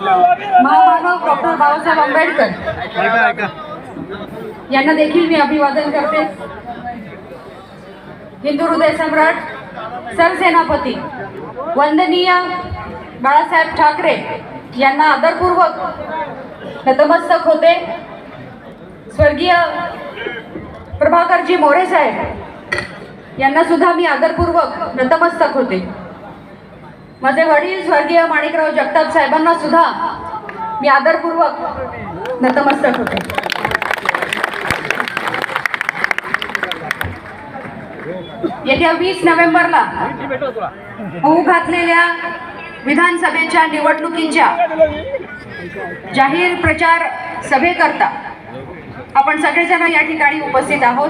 महामानव डॉक्टर बाबासाहेब आंबेडकर. यांना देखील मी अभिवादन करते. हिंदू हृदय सम्राट सरसेनापती वंदनीय बाळासाहेब ठाकरे यांना आदरपूर्वक नतमस्तक होते. स्वर्गीय प्रभाकरजी मोरे साहेब यांना सुद्धा मी आदरपूर्वक नतमस्तक होते. माझे वडील स्वर्गीय माणिकराव जगताप साहेबांना सुद्धा मी आदरपूर्वक नतमस्तक होते. येत्या वीस नोव्हेंबरला होऊ घातलेल्या विधानसभेच्या निवडणुकींच्या जाहीर प्रचार सभेकरता आपण सगळेजण या ठिकाणी उपस्थित आहोत.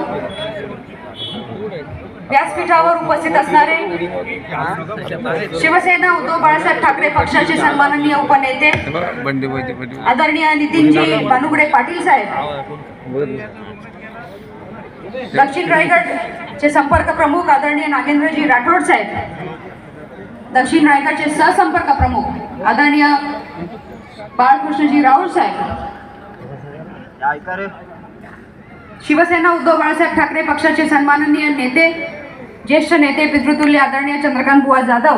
व्यासपीठावर उपस्थित असणारे शिवसेना उद्धव बाळासाहेब ठाकरे पक्षाचे सन्माननीय उपनेते आदरणीय नितीनजी भानुगडे पाटील साहेब दक्षिण रायगडचे संपर्क प्रमुख आदरणीय नागेंद्रजी राठोड साहेब दक्षिण रायगडचे सहसंपर्क प्रमुख आदरणीय बाळकृष्णजी राहुल साहेब शिवसेना उद्धव बाळासाहेब ठाकरे पक्षाचे सन्माननीय नेते ज्येष्ठ नेते पितृतुल्य आदरणीय चंद्रकांत बुवा जाधव.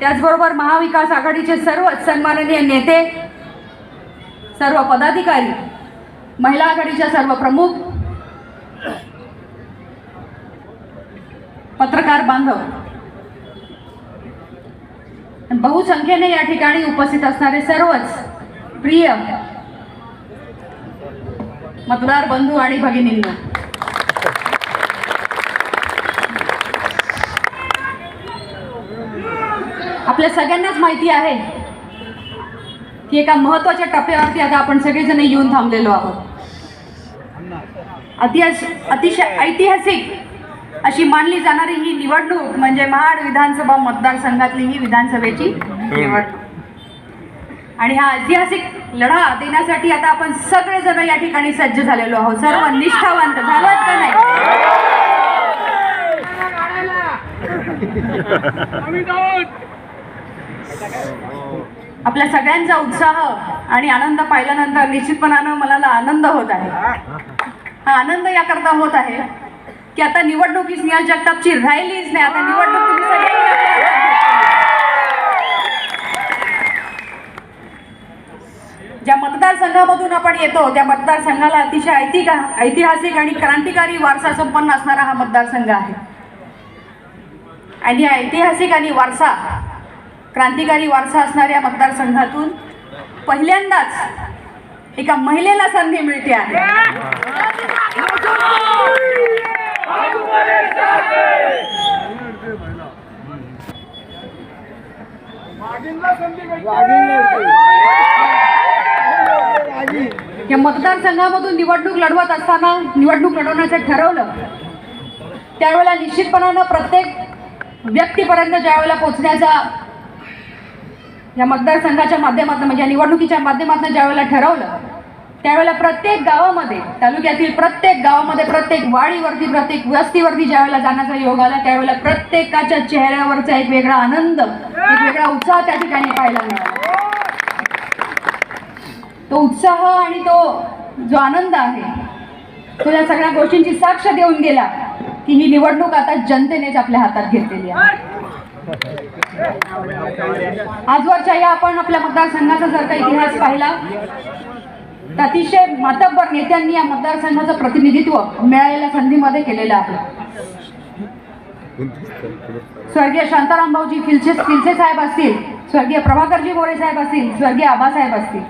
त्याचबरोबर महाविकास आघाडीचे सर्व सन्माननीय नेते सर्व पदाधिकारी महिला आघाडीच्या सर्व प्रमुख पत्रकार बांधव बहुसंख्येने या ठिकाणी उपस्थित असणारे सर्वच प्रिय मतदार बंधू आणि भगिनींना आपल्या सगळ्यांनाच माहिती आहे. की एका महत्त्वाच्या टप्प्यावरती आता आपण सगळेजण येऊन थांबलेलो आहोत. अतिशय ऐतिहासिक अशी मानली जाणारी ही निवडणूक म्हणजे महाड विधानसभा मतदारसंघातली ही विधानसभेची निवडणूक. आणि हा ऐतिहासिक लढा देण्यासाठी आता आपण सगळेजण या ठिकाणी सज्ज झालेलो आहोत. सर्व निष्ठावंत झालोत का नाही? आपल्या सगळ्यांचा उत्साह आणि आनंद पाहिल्यानंतर निश्चितपणानं मला आनंद होत आहे. हा आनंद याकरता होत आहे की आता निवडणूक ही स्नेहा जगतापची राहिलीच नाही आता निवडणूक तुम्ही सगळ्यांनी ज्या मतदारसंघामधून आपण येतो त्या मतदारसंघाला अतिशय ऐतिहा ऐतिहासिक आणि क्रांतिकारी वारसा संपन्न असणारा हा मतदारसंघ आहे. आणि या ऐतिहासिक आणि वारसा क्रांतिकारी वारसा असणाऱ्या मतदारसंघातून पहिल्यांदाच एका महिलेला संधी मिळते आहे. या मतदारसंघामधून निवडणूक लढवत असताना निवडणूक लढवण्याचं ठरवलं त्यावेळेला निश्चितपणानं प्रत्येक व्यक्तीपर्यंत ज्यावेळेला पोचण्याचा या मतदारसंघाच्या माध्यमातून म्हणजे या निवडणुकीच्या माध्यमातून ज्यावेळेला ठरवलं त्यावेळेला प्रत्येक गावामध्ये तालुक्यातील प्रत्येक गावामध्ये प्रत्येक वाडीवरती प्रत्येक वस्तीवरती ज्यावेळेला जाण्याचा योग आला त्यावेळेला प्रत्येकाच्या चेहऱ्यावरचा एक वेगळा आनंद एक वेगळा उत्साह त्या ठिकाणी पाहायला मिळाला. तो उत्साह आणि तो जो आनंद आहे तो या सगळ्या गोष्टींची साक्ष देऊन गेला की ही निवडणूक आता जनतेनेच आपल्या हातात घेतलेली आहे. आजवरच्या या आपण आपल्या मतदारसंघाचा जर का इतिहास पाहिला तर अतिशय मातब्बर नेत्यांनी या मतदारसंघाचं प्रतिनिधित्व मिळालेल्या संधीमध्ये केलेलं आहे. स्वर्गीय शांताराम भाऊजी फिलसे फिलसे साहेब असतील स्वर्गीय प्रभाकरजी मोरे साहेब असतील स्वर्गीय आबासाहेब असतील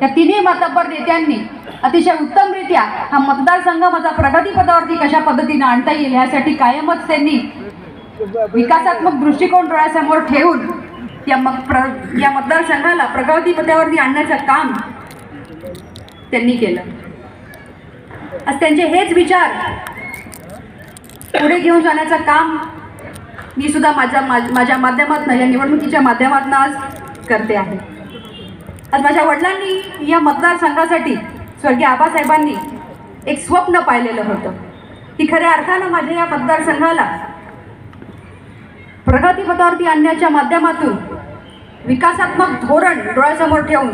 त्या तिन्ही मातब्बर नेत्यांनी अतिशय उत्तमरित्या हा मतदारसंघ माझा प्रगतीपदावरती कशा पद्धतीने आणता येईल यासाठी कायमच त्यांनी विकासात्मक दृष्टिकोन डोळ्यासमोर ठेवून या मग प्र या मतदारसंघाला प्रगती प्रगतीपथावरती आणण्याचं काम त्यांनी केलं. आज त्यांचे हेच विचार पुढे घेऊन जाण्याचं काम मी सुद्धा माझ्या माझ्या माध्यमातून या निवडणुकीच्या माध्यमातून आज करते आहे. आज माझ्या वडिलांनी या मतदारसंघासाठी स्वर्गीय आबासाहेबांनी एक स्वप्न पाहिलेलं होतं. की खऱ्या अर्थानं माझ्या या मतदारसंघाला प्रगतीपथावरती आणण्याच्या माध्यमातून विकासात्मक धोरण डोळ्यासमोर ठेवून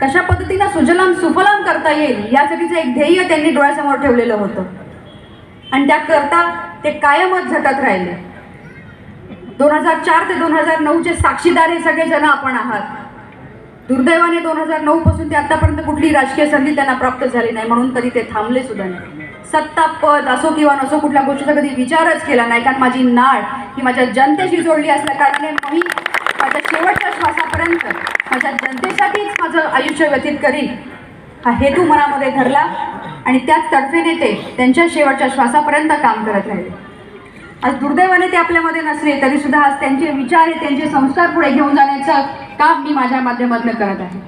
कशा पद्धतीनं सुजलाम सुफलाम करता येईल यासाठीचं एक ध्येय त्यांनी डोळ्यासमोर ठेवलेलं होतं. आणि त्याकरता ते कायमच झटत राहिले. दोन हजार चार ते दोन हजार नऊचे साक्षीदार हे सगळेजण आपण आहात. दुर्दैवाने दोन हजार नऊपासून ते आत्तापर्यंत कुठली राजकीय संधी त्यांना प्राप्त झाली नाही म्हणून कधी ते थांबले सुद्धा नाही. सत्ता पद असो किंवा नसो कुठल्या गोष्टीचा कधी विचारच केला नाही. कारण माझी नाळ ही माझ्या जनतेशी जोडली असल्या कारणाने मी माझ्या शेवटच्या श्वासापर्यंत माझ्या जनतेसाठीच माझं आयुष्य व्यतीत करीन. हा हेतू मनामध्ये धरला आणि त्याच तडफेने ते त्यांच्या शेवटच्या श्वासापर्यंत काम करत राहिले. आज दुर्दैवाने ते आपल्यामध्ये नसले तरी सुद्धा आज त्यांचे विचार हे त्यांचे संस्कार पुढे घेऊन जाण्याचं काम मी माझ्या माध्यमातून करत आहे.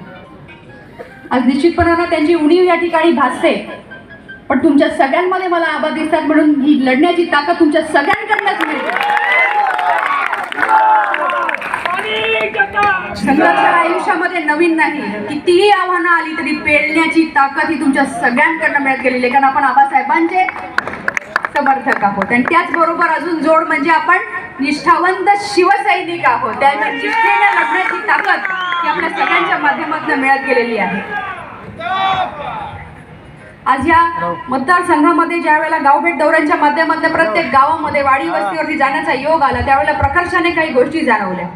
आज निश्चितपणानं त्यांची उणीव या ठिकाणी भासते. पण तुमच्या सगळ्यांमध्ये मला आबा दिसतात म्हणून ही लढण्याची ताकद तुमच्या सगळ्यांकडनंच मिळते. संघर्ष आयुष्यामध्ये नवीन नाही. कितीही आव्हानं आली तरी पेलण्याची ताकद ही तुमच्या सगळ्यांकडनं मिळत गेलेली आहे. कारण आपण आबासाहेबांचे समर्थक आहोत. आणि त्याचबरोबर अजून जोड म्हणजे आपण निष्ठावंत शिवसैनिक आहोत. त्यामुळे लढण्याची ताकद ही आपल्या सगळ्यांच्या माध्यमातून मिळत गेलेली आहे. आज या मतदारसंघामध्ये ज्या वेळेला गावभेट दौऱ्यांच्या माध्यमातून प्रत्येक गावामध्ये वाडी वस्तीवरती जाण्याचा योग आला त्यावेळेला प्रकर्षाने काही गोष्टी जाणवल्या.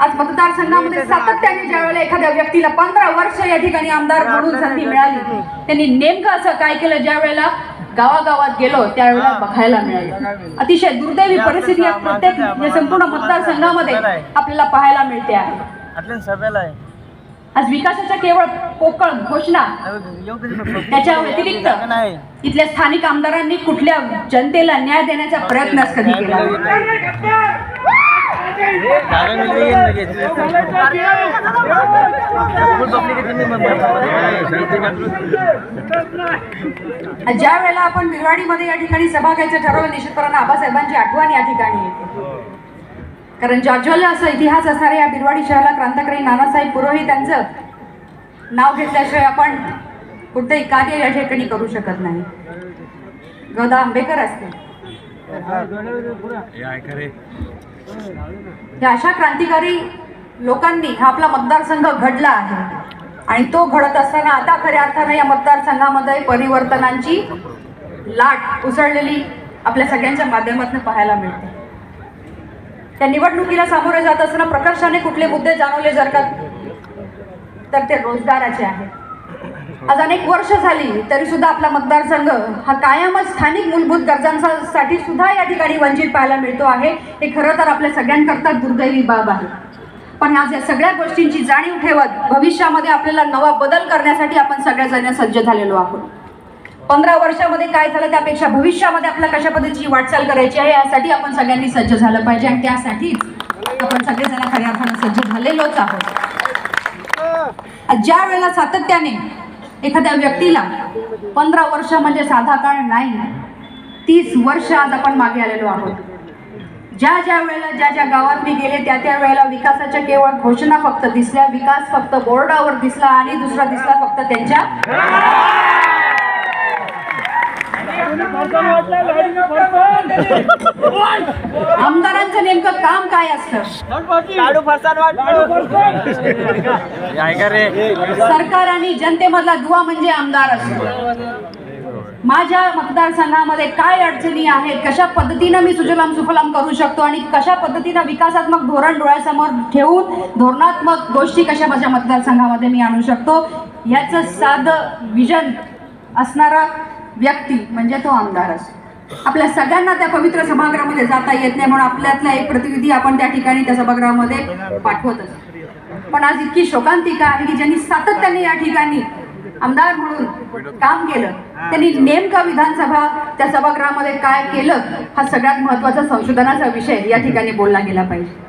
आज मतदारसंघामध्ये सातत्याने ज्या वेळेला एखाद्या व्यक्तीला पंधरा वर्ष या ठिकाणी आमदार म्हणून संधी मिळाली. त्यांनी नेमकं असं काय केलं? ज्या वेळेला गावागावात गेलो त्यावेळेला बघायला मिळालं. अतिशय दुर्दैवी परिस्थिती प्रत्येक संपूर्ण मतदारसंघामध्ये आपल्याला पाहायला मिळते आहे. आज विकासाच्या केवळ पोकळ घोषणा त्याच्या व्यतिरिक्त इथल्या स्थानिक आमदारांनी कुठल्या जनतेला न्याय देण्याचा प्रयत्नच कधी केला? ज्या वेळेला आपण बिरवाडीमध्ये या ठिकाणी सभा घ्यायचं ठरवलं निश्चितपणानं आबासाहेबांची आठवण या ठिकाणी येते. कारण जाज्वल्य असा इतिहास असणाऱ्या या बिरवाडी शहराला क्रांतिकारी नानासाहेब पुरोहित यांचं नाव घेतल्याशिवाय आपण कोणतंही कार्य या ठिकाणी करू शकत नाही. गदा आंबेकर असतील. या अशा क्रांतिकारी लोकांनी हा आपला मतदारसंघ घडला आहे आणि तो घडत असताना आता खऱ्या अर्थानं या मतदारसंघामध्ये परिवर्तनांची लाट उसळलेली आपल्या सगळ्यांच्या माध्यमातून पाहायला मिळते. त्या निवडणुकीला सामोरे जात असताना प्रकर्षाने कुठले मुद्दे जाणवले जर का तर ते रोजगाराचे आहेत. आज अनेक वर्ष झाली तरी सुद्धा आपला मतदारसंघ हा कायमच स्थानिक मूलभूत गरजांसाठी सुद्धा या ठिकाणी वंचित पाहायला मिळतो आहे. हे खरं तर आपल्या सगळ्यांकरता दुर्दैवी बाब आहे. पण आज या सगळ्या गोष्टींची जाणीव ठेवत भविष्यामध्ये आपल्याला नवा बदल करण्यासाठी आपण सगळ्याजण सज्ज झालेलो आहोत. पंधरा वर्षामध्ये काय झालं त्यापेक्षा भविष्यामध्ये आपल्याला कशा पद्धतीची वाटचाल करायची आहे यासाठी आपण सगळ्यांनी सज्ज झालं पाहिजे. आणि त्यासाठीच आपण सगळेजण खऱ्या अर्थानं सज्ज झालेलोच आहोत. ज्या वेळेला सातत्याने एखाद्या व्यक्तीला पंधरा वर्ष म्हणजे साधा काळ नाही तीस वर्ष आज आपण मागे आलेलो आहोत. ज्या ज्या वेळेला ज्या ज्या गावात मी गेले त्या त्या वेळेला विकासाच्या केवळ घोषणा फक्त दिसल्या विकास फक्त बोर्डावर दिसला आणि दुसरा दिसला फक्त त्यांच्या आमदारांचं नेमकं काम काय असतं? सरकार आणि जनतेमधला दुवा म्हणजे आमदार असतो. माझ्या मतदारसंघामध्ये काय अडचणी आहेत कशा पद्धतीनं मी सुजलाम सुफलाम करू शकतो आणि कशा पद्धतीनं विकासात्मक धोरण डोळ्यासमोर ठेवून धोरणात्मक गोष्टी कशा माझ्या मतदारसंघामध्ये मी आणू शकतो ह्याचं साधं विजन असणारा व्यक्ती म्हणजे तो आमदार असतो. आपल्या सगळ्यांना त्या पवित्र सभागृहामध्ये जाता येत नाही म्हणून आपल्यातला एक प्रतिनिधी आपण त्या ठिकाणी त्या सभागृहामध्ये पाठवत असतो. पण आज इतकी शोकांतिका आहे की ज्यांनी सातत्याने या ठिकाणी आमदार म्हणून काम केलं त्यांनी नेमका विधानसभा त्या सभागृहामध्ये काय केलं हा सगळ्यात महत्त्वाचा संशोधनाचा विषय या ठिकाणी बोलला गेला पाहिजे.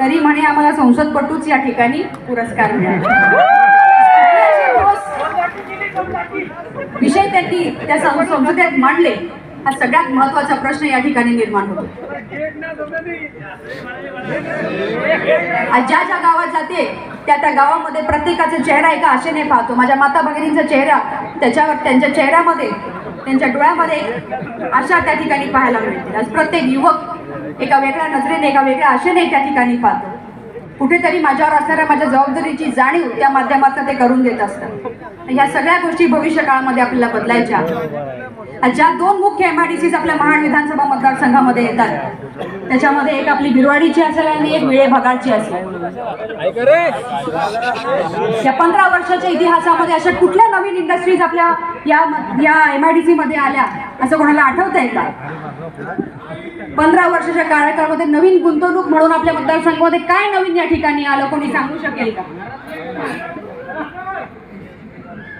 तरी म्हणे आम्हाला संसदपटूच या ठिकाणी पुरस्कार मिळाला. विषय त्यांनी त्या संसदेत मांडले. हा सगळ्यात महत्त्वाचा प्रश्न या ठिकाणी निर्माण होतो. ज्या ज्या गावात जाते त्या त्या गावामध्ये प्रत्येकाचा चेहरा एका आशेने पाहतो. माझ्या माता भगिनींचा चेहरा त्याच्यावर त्यांच्या चेहऱ्यामध्ये त्यांच्या डोळ्यामध्ये अशा आशा त्या ठिकाणी पाहायला मिळते. आज प्रत्येक युवक एका वेगळ्या नजरेने एका वेगळ्या आशेने त्या ठिकाणी पाहतो. कुठेतरी माझ्यावर असणाऱ्या माझ्या जबाबदारीची जाणीव त्या माध्यमातून ते करून देत असतात. ह्या सगळ्या गोष्टी भविष्य काळामध्ये आपल्याला बदलायच्या. ज्या दोन मुख्य एम आय डी सीज आपल्या महाड विधानसभा मतदारसंघामध्ये येतात त्याच्यामध्ये एक आपली भिरवाडीची असेल आणि एक विळे भगाडची असेल. या पंधरा वर्षाच्या इतिहासामध्ये अशा कुठल्या नवीन इंडस्ट्रीज आपल्या या या एम आय डी सी मध्ये आल्या असं कोणाला आठवत आहे का? पंधरा वर्षाच्या कार्यकाळामध्ये नवीन गुंतवणूक म्हणून आपल्या मतदारसंघामध्ये काय नवीन या ठिकाणी आलं कोणी सांगू शकेल का?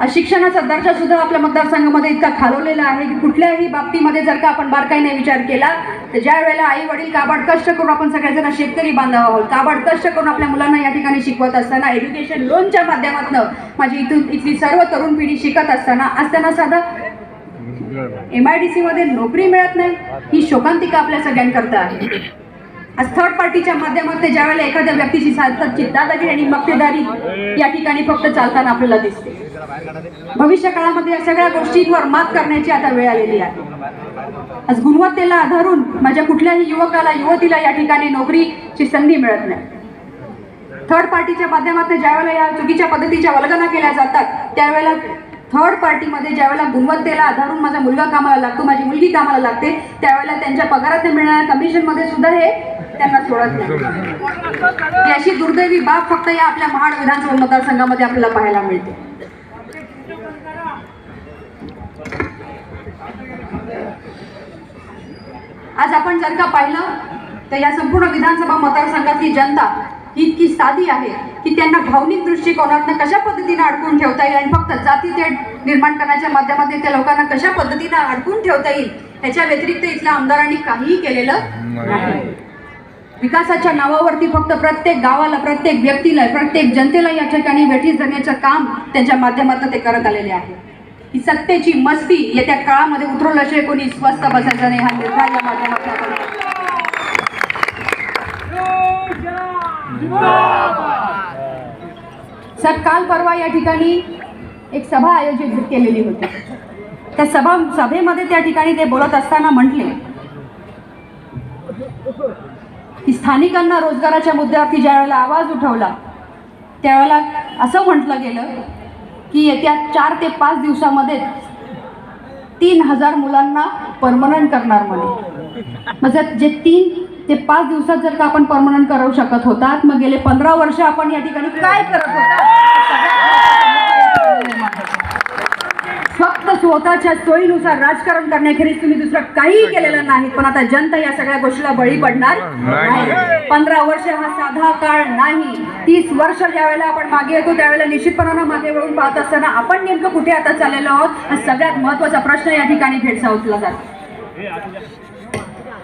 शिक्षणाचा दर्जा सुद्धा आपल्या मतदारसंघामध्ये इतका खालवलेला आहे की कुठल्याही बाबतीमध्ये जर का आपण बारकाईने विचार केला तर ज्या वेळेला आई वडील काबाड कष्ट करून आपण सगळ्याजण शेतकरी बांधव आहोत काबाड कष्ट करून आपल्या मुलांना या ठिकाणी शिकवत असताना एज्युकेशन लोनच्या माध्यमातून माझी इथून इथली सर्व तरुण पिढी शिकत असताना असताना साधा साधं एम आय डी सीमध्ये नोकरी मिळत नाही ही शोकांतिका आपल्या सगळ्यांकरता आहे. आज थर्ड पार्टीच्या माध्यमातून ज्या वेळेला एखाद्या व्यक्तीची सातत्य दादागिरी आणि मक्तेदारी या ठिकाणी फक्त चालताना आपल्याला दिसते. भविष्य काळामध्ये या सगळ्या गोष्टींवर मात करण्याची आता वेळ आलेली आहे. आज गुणवत्तेला आधारून माझ्या कुठल्याही युवकाला युवतीला या ठिकाणी नोकरीची संधी मिळत नाही. थर्ड पार्टीच्या माध्यमातून ज्यावेळेला या चुकीच्या पद्धतीच्या वल्गना केल्या जातात त्यावेळेला थर्ड पार्टीमध्ये ज्यावेळेला गुणवत्तेला आधारून माझा मुलगा कामाला लागतो माझी मुलगी कामाला लागते त्यावेळेला त्यांच्या पगारात मिळणाऱ्या कमिशनमध्ये सुद्धा हे त्यांना सोडत नाही. अशी दुर्दैवी बाब फक्त या आपल्या महाड विधानसभा मतदारसंघामध्ये आपल्याला पाहायला मिळते. आज आपण जर का पाहिलं तर या संपूर्ण विधानसभा मतदारसंघातली जनता ही इतकी साधी आहे की त्यांना भावनिक दृष्टिकोनातनं कशा पद्धतीने अडकून ठेवता येईल आणि फक्त जाती ते निर्माण करण्याच्या माध्यमातून त्या लोकांना कशा पद्धतीने अडकून ठेवता येईल याच्या व्यतिरिक्त इथल्या आमदारांनी काहीही केलेलं नाही. विकासाच्या नावावरती फक्त प्रत्येक गावाला प्रत्येक व्यक्तीला प्रत्येक जनतेला या ठिकाणी वेठीस धरण्याचं काम त्यांच्या माध्यमातून ते करत आलेले आहे. ही सत्तेची मस्ती येत्या काळामध्ये उतरवल्याशिवाय कोणी स्वस्त बसायचं नाही हा निर्धार या माध्यमातून. आपण सर काल परवा या ठिकाणी एक सभा आयोजित केलेली होती. त्या सभा सभेमध्ये त्या ठिकाणी ते बोलत असताना म्हटले की स्थानिकांना रोजगाराच्या मुद्द्यावरती ज्या वेळेला आवाज उठवला त्यावेळेला असं म्हटलं गेलं की येत्या चार ते पाच दिवसामध्ये तीन हजार मुलांना परमनंट करणार म्हणे. म्हणजे जे तीन ते पाच दिवसात जर का आपण परमनंट करू शकत होतात मग गेले पंधरा वर्ष आपण या ठिकाणी काय करत होता? फक्त स्वतःच्या सोयीनुसार राजकारण करण्याखेरीज तुम्ही दुसरं काहीही केलेलं नाही. पण आता जनता या सगळ्या गोष्टीला बळी पडणार नाही. पंधरा वर्ष हा साधा काळ नाही. तीस वर्ष ज्या वेळेला आपण मागे येतो त्यावेळेला निश्चितपणानं मागे वळून पाहत असताना आपण नेमकं कुठे आता चाललेलो आहोत? हा सगळ्यात महत्त्वाचा प्रश्न या ठिकाणी भेडसावतला जातो.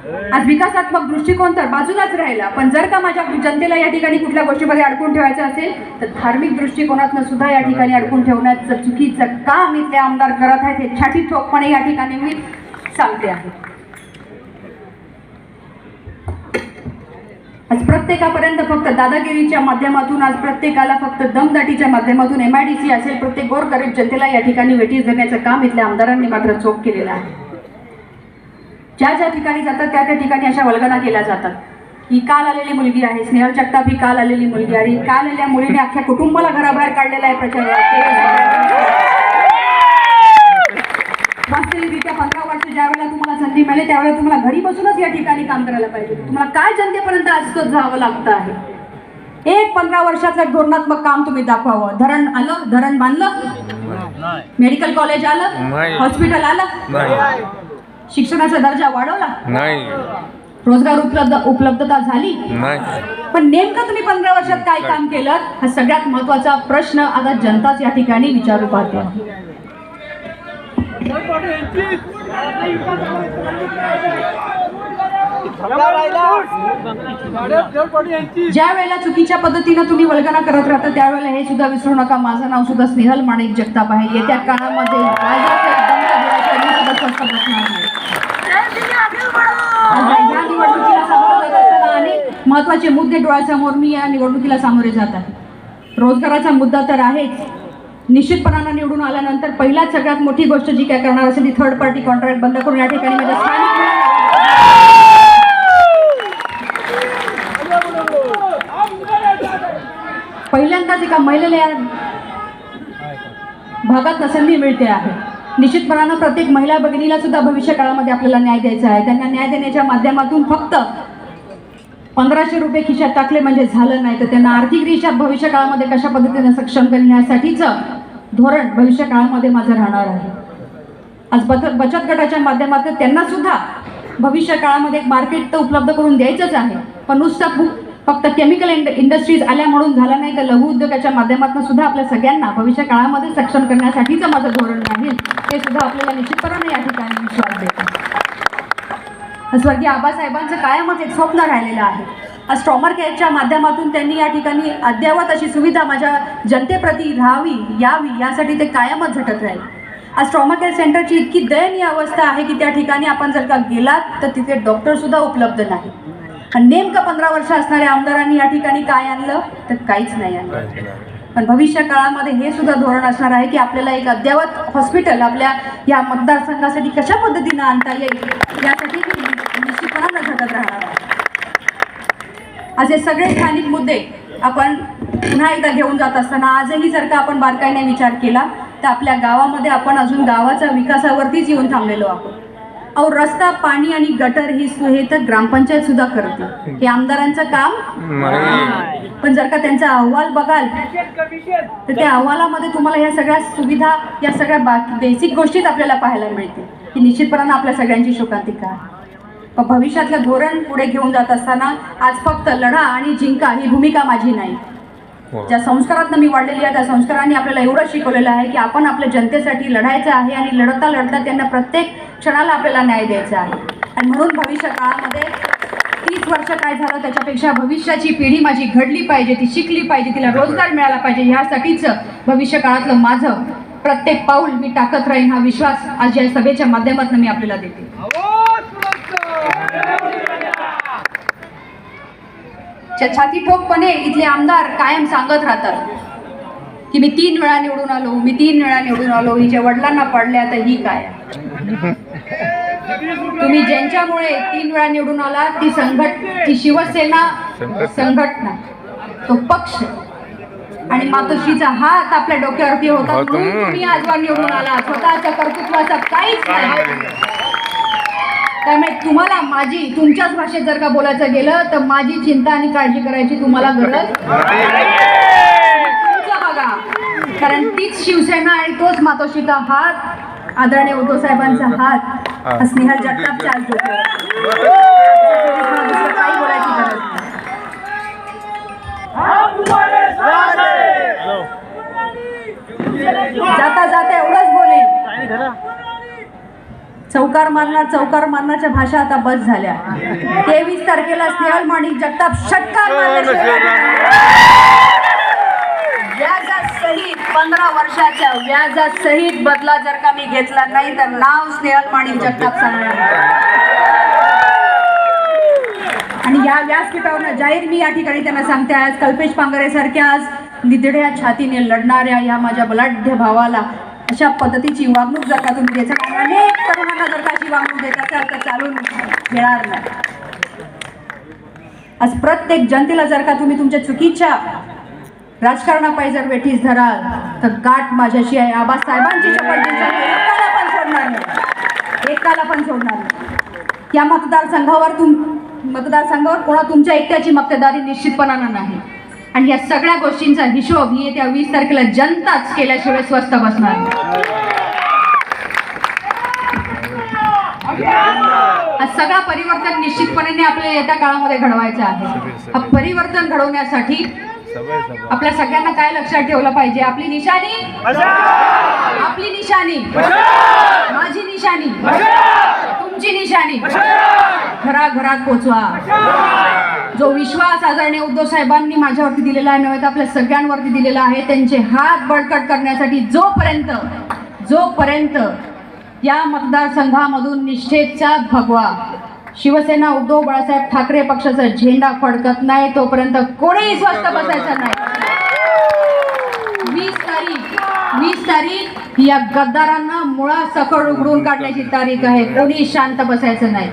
आज विकासात्मक दृष्टिकोन तर बाजूलाच राहिला. पण जर का माझ्या जनतेला या ठिकाणी कुठल्या गोष्टीमध्ये अडकून ठेवायचं असेल तर धार्मिक दृष्टिकोनातनं सुद्धा या ठिकाणी अडकून ठेवण्याचं चुकीचं काम इथले आमदार करत आहेत हे छाटी ठोकपणे या ठिकाणी मी सांगते आहे. आज प्रत्येकापर्यंत फक्त दादागिरीच्या माध्यमातून आज प्रत्येकाला फक्त दमदाटीच्या माध्यमातून एम आय डी सी असेल प्रत्येक गोरगरीब जनतेला या ठिकाणी वेटीस धरण्याचं काम इथल्या आमदारांनी मात्र चोख केलेलं आहे. ज्या ज्या ठिकाणी जातात त्या त्या ठिकाणी अशा वल्गना केल्या जातात. ही काल आलेली मुलगी आहे स्नेहल जगताप ही काल आलेली मुलगी आहे. काल आलेल्या मुलीने अख्ख्या कुटुंबाला घराबाहेर काढलेला आहे प्रचार वास्तविकरित्या पंधरा वर्ष ज्या वेळेला तुम्हाला संधी मिळेल त्यावेळेला तुम्हाला घरी बसूनच या ठिकाणी काम करायला पाहिजे तुम्हाला काय जनतेपर्यंत आजच जावं लागतं आहे? एक पंधरा वर्षाचं धोरणात्मक काम तुम्ही दाखवावं. धरण आलं धरण बांधलं. मेडिकल कॉलेज आलं. हॉस्पिटल आलं. शिक्षणाचा दर्जा वाढवला? नाही. रोजगार उपलब्ध उपलब्धता झाली? नाही. पण नेमकं तुम्ही पंधरा वर्षात काय काम केलं? हा सगळ्यात महत्त्वाचा प्रश्न आता जनताच या ठिकाणी विचारू पाहते. ज्या वेळेला चुकीच्या पद्धतीनं तुम्ही वल्गना करत राहता त्यावेळेला हे सुद्धा विसरू नका. माझं नाव सुद्धा स्नेहल माणिक जगताप आहे. येत्या काळामध्ये राजाचा एक दंत दिल्याशिवाय मी सुद्धा स्वस्थ बसणार नाही. या निवडणुकीला सामोरं जात असताना अनेक महत्त्वाचे मुद्दे डोळ्यासमोर मी या निवडणुकीला सामोरे जात आहे. रोजगाराचा मुद्दा तर आहेच. निश्चितपणानं निवडून आल्यानंतर पहिल्याच सगळ्यात मोठी गोष्ट जी काय करणार असेल ती थर्ड पार्टी कॉन्ट्रॅक्ट बंद करून या ठिकाणी माझ्या स्थानिक पहिल्यांदाच एका महिलेला या भागात संधी मिळते आहे. निश्चितपणानं प्रत्येक महिला भगिनीला सुद्धा भविष्य काळामध्ये आपल्याला न्याय द्यायचा आहे. त्यांना न्याय देण्याच्या माध्यमातून फक्त पंधराशे रुपये खिशात टाकले म्हणजे झालं नाही. तर त्यांना आर्थिकरित्या भविष्य काळामध्ये कशा पद्धतीने सक्षम करण्यासाठीचं धोरण भविष्य काळामध्ये माझं राहणार आहे. आज बचत बचत गटाच्या माध्यमातून त्यांना सुद्धा भविष्य काळामध्ये एक मार्केट तर उपलब्ध करून द्यायचंच आहे. पण नुसतं फक्त केमिकल इंड इंडस्ट्रीज आल्या म्हणून झालं नाही तर लघु उद्योगाच्या माध्यमातून सुद्धा आपल्या सगळ्यांना भविष्य काळामध्ये सक्षम करण्यासाठीचं माझं धोरण राहील हे सुद्धा आपल्याला निश्चितपणाने या ठिकाणी विश्वास देतो. स्वर्गीय आबासाहेबांचं कायमच एक स्वप्न राहिलेलं आहे. आज स्ट्रॉमर केअरच्या माध्यमातून त्यांनी या ठिकाणी अद्ययावत अशी सुविधा माझ्या जनतेप्रती राहावी यावी यासाठी ते कायमच झटत राहील. आज ट्रॉमा केअर सेंटरची इतकी दयनीय अवस्था आहे की त्या ठिकाणी आपण जर का गेलात तर तिथे डॉक्टरसुद्धा उपलब्ध नाही आणि नेमकं पंधरा वर्ष असणाऱ्या आमदारांनी या ठिकाणी काय आणलं? तर काहीच नाही आणलं. पण भविष्य काळामध्ये हे सुद्धा धोरण असणार आहे की आपल्याला एक अद्ययावत हॉस्पिटल आपल्या या मतदारसंघासाठी कशा पद्धतीनं आणता येईल यासाठी मी निश्चितपणानं झटत राहणार आहे. असे सगळे स्थानिक मुद्दे आपण पुन्हा एकदा घेऊन जात असताना आजही जर का आपण बारकाईने विचार केला तर आपल्या गावामध्ये आपण अजून गावाच्या विकासावरतीच येऊन थांबलेलो आहोत. अहो रस्ता पाणी आणि गटर ही हे तर ग्रामपंचायत सुद्धा करते. हे आमदारांचं काम? पण जर का त्यांचा अहवाल बघाल तर त्या अहवालामध्ये तुम्हाला ह्या सगळ्या सुविधा या सगळ्या बाकी बेसिक गोष्टीच आपल्याला पाहायला मिळते की निश्चितपणानं आपल्या सगळ्यांची शोकांतिका आहे पण भविष्यातलं धोरण पुढे घेऊन जात असताना आज फक्त लढा आणि जिंका ही भूमिका माझी नाही. ज्या संस्कारातनं मी वाढलेली आहे त्या संस्कारांनी आपल्याला एवढं शिकवलेलं आहे की आपण आपल्या जनतेसाठी लढायचं आहे आणि लढता लढता त्यांना प्रत्येक क्षणाला आपल्याला न्याय द्यायचा आहे. आणि म्हणून भविष्य काळामध्ये तीस वर्ष काय झालं त्याच्यापेक्षा भविष्याची पिढी माझी घडली पाहिजे ती शिकली पाहिजे तिला रोजगार मिळाला पाहिजे ह्यासाठीच भविष्य काळातलं माझं प्रत्येक पाऊल मी टाकत राहीन हा विश्वास आज या सभेच्या माध्यमातून मी आपल्याला देते. छाती ठोकपणे इथले आमदार कायम सांगत राहतात. की मी तीन वेळा निवडून आलो मी तीन वेळा निवडून आलो हिच्या वडिलांना पडल्या तर ही काय? तुम्ही ज्यांच्यामुळे तीन वेळा निवडून आला ती संघट ती शिवसेना संघटना तो पक्ष. आणि मातोश्रीचा हात आपल्या डोक्यावरती होता म्हणून तुम्ही आजवर निवडून आला स्वतःच्या कर्तृत्वाचा काहीच नाही. त्यामुळे तुम्हाला माझी तुमच्याच भाषेत जर का बोलायचं गेलं तर माझी चिंता आणि काळजी करायची तुम्हाला गरज तुमचं बघा. कारण तीच शिवसेना आणि तोच मातोश्रीचा हात आदरणीय उद्धव साहेबांचा हात स्नेहल जगतापच्या आज काही बोलायची गरज जाता जाता एवढंच बोलेन. चौकार मारणार चौकार मारण्याच्या भाषा आता बस झाल्या. तेवीस तारखेला स्नेहल माणिक जगताप षटकार व्याजासहित पंधरा वर्षाच्या व्याजासहित बदला जर का मी घेतला नाही तर नाव स्नेहल माणिक जगताप सांगणार. आणि या व्यासपीठावर जाहीर मी या ठिकाणी त्यांना सांगते आज कल्पेश पांगरे सारख्या आज निधड्या छातीने लढणाऱ्या या माझ्या बलाढ्य भावाला अशा पद्धतीची वागणूक जर का तुम्ही देता अनेक तरुणांना जर का अशी वागणूक देत असाल तर चालून घेणार नाही. आज प्रत्येक जनतेला जर का तुम्ही तुमच्या चुकीच्या राजकारणापायी जर वेठीस धराल तर गाठ माझ्याशी आहे. आबासाहेबांची शपथ एकाला पण सोडणार नाही. एकाला पण सोडणार नाही. या मतदारसंघावर तुम मतदारसंघावर कोणा तुमच्या एकट्याची मक्तेदारी निश्चितपणानं नाही. आणि या सगळ्या गोष्टींचा हिशोब ही येत्या वीस तारखेला जनताच केल्याशिवाय स्वस्त बसणार सगळा परिवर्तन निश्चितपणे आपल्याला येत्या काळामध्ये घडवायचा आहे. हा परिवर्तन घडवण्यासाठी आपल्या सगळ्यांना काय लक्षात ठेवलं पाहिजे? आपली निशाणी? आपली निशाणी. माझी निशाणी. तुमची निशाणी. घराघरात पोचवा. जो आदरणीय उद्धव साहेबांनी माझ्यावरती दिलेला आहे नव्हे तर आपल्या सगळ्यांवरती दिलेला आहे. त्यांचे हात बळकट करण्यासाठी जोपर्यंत जोपर्यंत या मतदारसंघामधून निष्ठेचा भगवा शिवसेना उद्धव बाळासाहेब ठाकरे पक्षाचा झेंडा फडकत नाही तोपर्यंत कोणीही स्वस्त बसायचं नाही. वीस तारीख वीस तारीख या गद्दारांना मुळा सकळ उघडून काढण्याची तारीख आहे. कोणी शांत बसायचं नाही.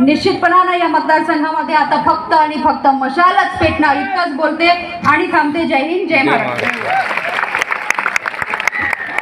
निश्चितपणानं या मतदारसंघामध्ये आता फक्त आणि फक्त मशालच पेटणार इतकंच बोलते. आणि थांबते. जय हिंद जय महाराष्ट्र.